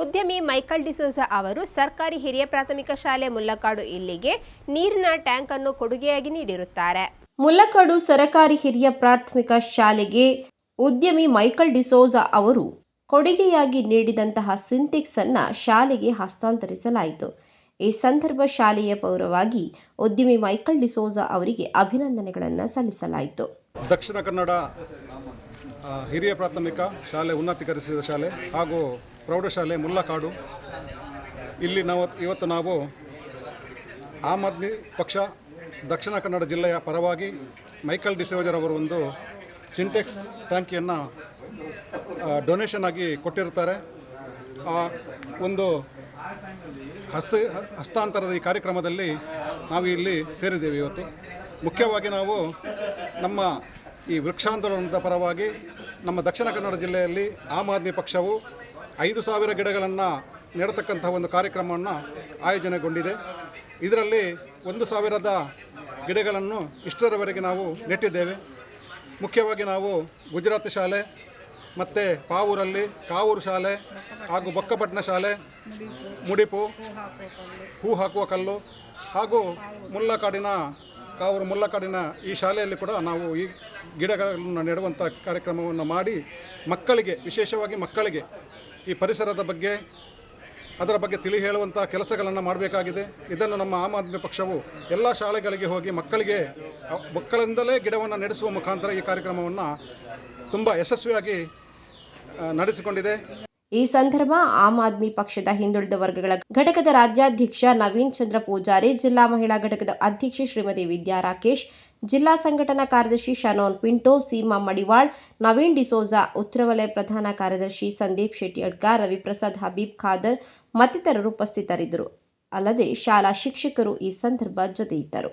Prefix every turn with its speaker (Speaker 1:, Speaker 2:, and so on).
Speaker 1: ಉದ್ಯಮಿ ಮೈಕಲ್ ಡಿಸೋಜ ಅವರು ಸರ್ಕಾರಿ ಹಿರಿಯ ಪ್ರಾಥಮಿಕ ಶಾಲೆ ಮುಲ್ಲಕಾಡು ಇಲ್ಲಿಗೆ ನೀರಿನ ಟ್ಯಾಂಕ್ ಅನ್ನು ಕೊಡುಗೆಯಾಗಿ ನೀಡಿರುತ್ತಾರೆ. ಮುಲ್ಲಕಾಡು ಸರಕಾರಿ ಹಿರಿಯ ಪ್ರಾಥಮಿಕ ಶಾಲೆಗೆ ಉದ್ಯಮಿ ಮೈಕಲ್ ಡಿಸೋಜ ಅವರು ಕೊಡುಗೆಯಾಗಿ ನೀಡಿದಂತಹ ಸಿಂಥೆಕ್ಸ್ ಅನ್ನ ಶಾಲೆಗೆ ಹಸ್ತಾಂತರಿಸಲಾಯಿತು. ಈ ಸಂದರ್ಭ ಶಾಲೆಯ ಪೌರವಾಗಿ ಉದ್ಯಮಿ ಮೈಕಲ್ ಡಿಸೋಜಾ ಅವರಿಗೆ ಅಭಿನಂದನೆಗಳನ್ನು ಸಲ್ಲಿಸಲಾಯಿತು.
Speaker 2: ದಕ್ಷಿಣ ಕನ್ನಡ ಹಿರಿಯ ಪ್ರಾಥಮಿಕ ಶಾಲೆ, ಉನ್ನತೀಕರಿಸಿದ ಶಾಲೆ ಹಾಗೂ ಪ್ರೌಢಶಾಲೆ ಮುಲ್ಲಕಾಡು ಇಲ್ಲಿ ನಾವು, ಇವತ್ತು ನಾವು ಆಮ್ ಆದ್ಮಿ ಪಕ್ಷ ದಕ್ಷಿಣ ಕನ್ನಡ ಜಿಲ್ಲೆಯ ಪರವಾಗಿ ಮೈಕಲ್ ಡಿಸೋಜರ್ ಅವರು ಒಂದು ಸಿಂಟೆಕ್ಸ್ ಟ್ಯಾಂಕಿಯನ್ನು ಡೊನೇಷನ್ ಆಗಿ ಕೊಟ್ಟಿರ್ತಾರೆ ಆ, ಒಂದು ಹಸ್ತ, ಹಸ್ತಾಂತರದ ಈ ಕಾರ್ಯಕ್ರಮದಲ್ಲಿ ನಾವು ಇಲ್ಲಿ ಸೇರಿದ್ದೇವೆ ಇವತ್ತು. ಮುಖ್ಯವಾಗಿ ನಾವು ನಮ್ಮ ಈ ವೃಕ್ಷಾಂದೋಲನದ ಪರವಾಗಿ ನಮ್ಮ ದಕ್ಷಿಣ ಕನ್ನಡ ಜಿಲ್ಲೆಯಲ್ಲಿ ಆಮ್ ಆದ್ಮಿ ಪಕ್ಷವು ಐದು ಸಾವಿರ ಗಿಡಗಳನ್ನು ನೆಡತಕ್ಕಂಥ ಒಂದು ಕಾರ್ಯಕ್ರಮವನ್ನು ಆಯೋಜನೆಗೊಂಡಿದೆ. ಇದರಲ್ಲಿ ಒಂದು ಸಾವಿರದ ಗಿಡಗಳನ್ನು ಇಷ್ಟರವರೆಗೆ ನಾವು ನೆಟ್ಟಿದ್ದೇವೆ. ಮುಖ್ಯವಾಗಿ ನಾವು ಗುಜರಾತ್ ಶಾಲೆ, ಮತ್ತು ಪಾವೂರಲ್ಲಿ ಕಾವೂರು ಶಾಲೆ ಹಾಗೂ ಬೊಕ್ಕಪಟ್ಟಣ ಶಾಲೆ, ಮುಡಿಪು ಹೂ ಹಾಕುವ ಕಲ್ಲು ಹಾಗೂ ಮುಲ್ಲಕಾಡಿನ ಕಾವೂರು ಮುಲ್ಲಕಾಡಿನ ಈ ಶಾಲೆಯಲ್ಲಿ ಕೂಡ ನಾವು ಈ ಗಿಡಗಳನ್ನು ನೆಡುವಂಥ ಕಾರ್ಯಕ್ರಮವನ್ನು ಮಾಡಿ ಮಕ್ಕಳಿಗೆ, ವಿಶೇಷವಾಗಿ ಮಕ್ಕಳಿಗೆ ಈ ಪರಿಸರದ ಬಗ್ಗೆ, ಅದರ ಬಗ್ಗೆ ತಿಳಿ ಹೇಳುವಂಥ ಕೆಲಸಗಳನ್ನು ಮಾಡಬೇಕಾಗಿದೆ. ಇದನ್ನು ನಮ್ಮ ಆಮ್ ಆದ್ಮಿ ಪಕ್ಷವು ಎಲ್ಲ ಶಾಲೆಗಳಿಗೆ ಹೋಗಿ ಮಕ್ಕಳಿಗೆ, ಮಕ್ಕಳಿಂದಲೇ ಗಿಡವನ್ನು ನಡೆಸುವ ಮುಖಾಂತರ ಈ ಕಾರ್ಯಕ್ರಮವನ್ನು ತುಂಬ ಯಶಸ್ವಿಯಾಗಿ ನಡೆಸಿಕೊಂಡಿದೆ.
Speaker 1: ಈ ಸಂದರ್ಭ ಆಮ್ ಆದ್ಮಿ ಪಕ್ಷದ ಹಿಂದುಳಿದ ವರ್ಗಗಳ ಘಟಕದ ರಾಜ್ಯಾಧ್ಯಕ್ಷ ನವೀನ್ ಚಂದ್ರ ಪೂಜಾರಿ, ಜಿಲ್ಲಾ ಮಹಿಳಾ ಘಟಕದ ಅಧ್ಯಕ್ಷೆ ಶ್ರೀಮತಿ ವಿದ್ಯಾ ರಾಕೇಶ್, ಜಿಲ್ಲಾ ಸಂಘಟನಾ ಕಾರ್ಯದರ್ಶಿ ಶನೋನ್ ಪಿಂಟೋ, ಸೀಮಾ ಮಡಿವಾಳ್, ನವೀನ್ ಡಿಸೋಜಾ, ಉತ್ತರ ವಲಯ ಪ್ರಧಾನ ಕಾರ್ಯದರ್ಶಿ ಸಂದೀಪ್ ಶೆಟ್ಟಿ ಅಡ್ಗ, ರವಿಪ್ರಸಾದ್ ಹಬೀಬ್ ಖಾದರ್ ಮತ್ತಿತರರು ಉಪಸ್ಥಿತರಿದ್ದರು. ಅಲ್ಲದೆ ಶಾಲಾ ಶಿಕ್ಷಕರು ಈ ಸಂದರ್ಭ ಜೊತೆ ಇದ್ದರು